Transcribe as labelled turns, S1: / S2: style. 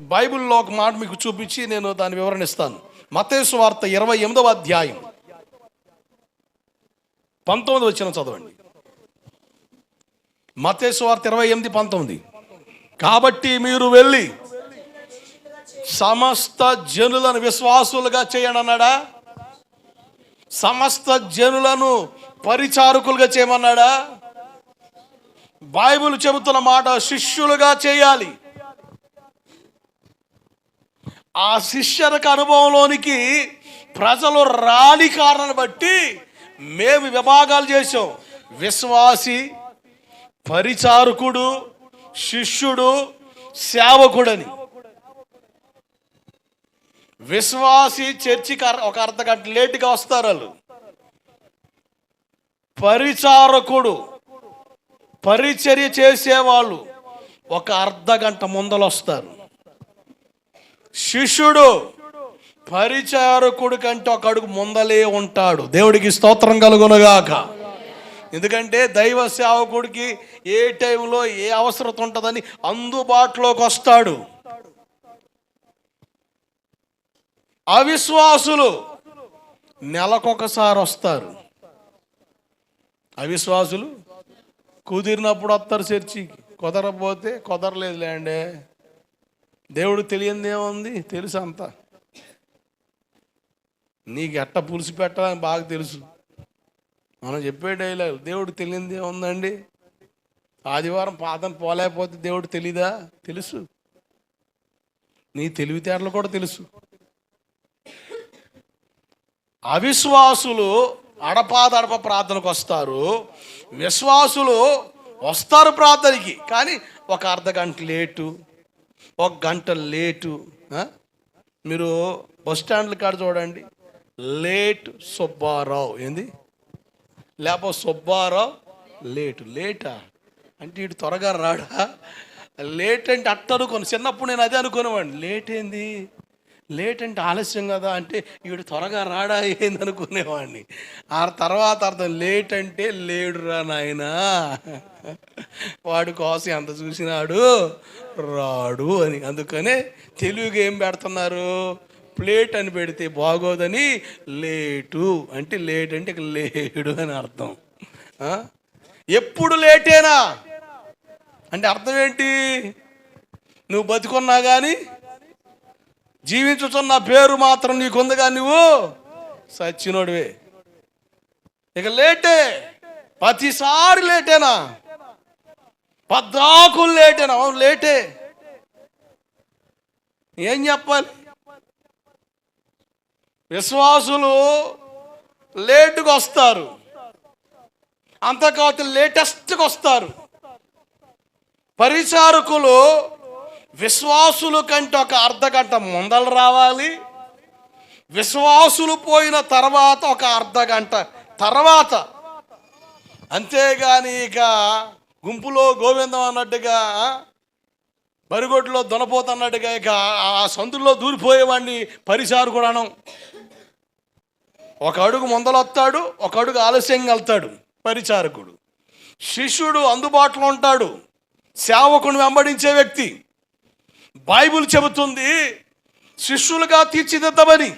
S1: బైబిల్లో ఒక మాట మీకు చూపించి నేను దాని వివరణ ఇస్తాను. మతేసు వార్త ఇరవై ఎనిమిదవ అధ్యాయం. పంతొమ్మిది వచ్చిన చదవండి. మతేసు వార్త ఇరవై ఎనిమిది పంతొమ్మిది. కాబట్టి మీరు వెళ్ళి సమస్త జనులను విశ్వాసులుగా చేయండి అన్నాడా సమస్త జనులను పరిచారకులుగా చేయమన్నాడా? బైబిల్ చెబుతున్న మాట శిష్యులుగా చేయాలి. ఆ శిష్యులకు అనుభవంలోనికి ప్రజలు రాని కారణాన్ని బట్టి మేము విభాగాలు చేసాం విశ్వాసి పరిచారకుడు శిష్యుడు సేవకుడని. విశ్వాసి చర్చికి ఒక అర్ధ గంట లేటుగా వస్తారు వాళ్ళు. పరిచారకుడు పరిచర్య చేసేవాళ్ళు ఒక అర్ధ గంట ముందలు వస్తారు శిష్యుడు పరిచారకుడు కంటే ఒక అడుగు ముందలే ఉంటాడు. దేవుడికి స్తోత్రం కలుగునగాక. ఎందుకంటే దైవ సేవకుడికి ఏ టైంలో ఏ అవసరత ఉంటుందని అందుబాటులోకి వస్తాడు. అవిశ్వాసులు నెలకొకసారి వస్తారు. అవిశ్వాసులు కుదిరినప్పుడు వస్తారు చర్చికి. కుదరకపోతే కుదరలేదులేండి దేవుడు తెలియంది ఏముంది? తెలుసు అంతా. నీకు ఎట్ట పులుసు పెట్టాలని బాగా తెలుసు. మనం చెప్పే డైలాగ్ దేవుడు తెలియంది ఏముందండి? ఆదివారం పాదం పోలేకపోతే దేవుడు తెలీదా? తెలుసు. నీ తెలివితేటలు కూడా తెలుసు. అవిశ్వాసులు అడపాదడప ప్రార్థనకు వస్తారు. విశ్వాసులు వస్తారు ప్రార్థనకి కానీ ఒక అర్ధ గంట లేటు. ఒక గంట లేటు మీరు బస్ స్టాండ్ల కాడ చూడండి. లేట్ సుబ్బారావు. ఏంది? లేకపోతే సుబ్బారావు లేటు. లేటా? అంటే ఇటు త్వరగా రాడా? లేట్ అంటే అట్ట అనుకోను. చిన్నప్పుడు నేను అదే అనుకునేవాడిని లేట్ ఏంది? లేట్ అంటే ఆలస్యం కదా అంటే వీడు త్వరగా రాడా? ఏందనుకునేవాడిని? ఆ తర్వాత అర్థం లేట్ అంటే లేడురా నాయనా. వాడు కోసం ఎంత చూసినాడు రాడు అని. అందుకనే తెలుగు ఏం పెడుతున్నారు? ప్లేట్ అని పెడితే బాగోదని లేటు అంటే లేట్ అంటే ఇక లేడు అని అర్థం. ఎప్పుడు లేటేనా? అంటే అర్థం ఏంటి? నువ్వు బతుకున్నా కానీ జీవించుతున్న పేరు మాత్రం నీకుందిగా నువ్వు సచ్చినోడివే. ఇక లేటే ప్రతిసారి లేటేనా? పద్దాకులు లేటేనా? అవును లేటే. ఏం చెప్పాలి? విశ్వాసులు లేటుగా వస్తారు. అంతకాదు లేటెస్ట్గా వస్తారు. పరిచారకులు విశ్వాసుల కంటే ఒక అర్ధ గంట ముందలు రావాలి. విశ్వాసులు పోయిన తర్వాత ఒక అర్ధ గంట తర్వాత. అంతేగాని ఇక గుంపులో గోవిందం అన్నట్టుగా బరిగొడ్లో దొనపోతున్నట్టుగా ఇక ఆ సందుల్లో దూరిపోయేవాడిని పరిసారు కూడాను. ఒక అడుగు ముందలొస్తాడు ఒక అడుగు ఆలస్యంగా వెళ్తాడు పరిచారకుడు. శిష్యుడు అందుబాటులో ఉంటాడు. సేవకుని వెంబడించే వ్యక్తి. బైబిల్ చెబుతుంది శిష్యులుగా తీర్చిదిద్దమని.